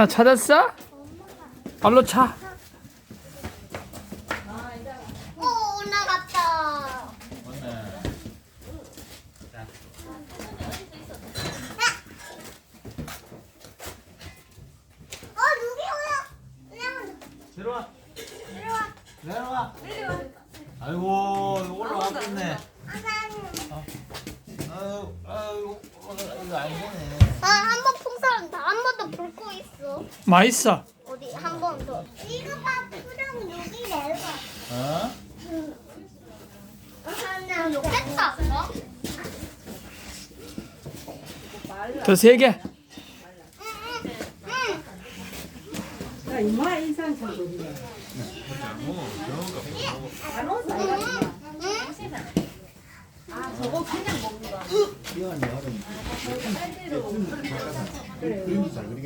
하나 찾았어? 발로 차. 오, 올라갔다. 맞네. 자, 어, 누구 올라? 내려와. 내려와. 내려와. 아이고, 올라왔겠네. 아유, 아유, 이거 안 되네. 아, 한번 풍선 한번 더 불고 있어. 맛있어. 어디 한 번 더. 이거 봐, 그럼 여기 내려가. 어? 하나 로켓 탔어? 더 세게. 응, 야, 이마 인상 응. 아, 저거 그냥 먹는 거야. 이건 여름. 그래.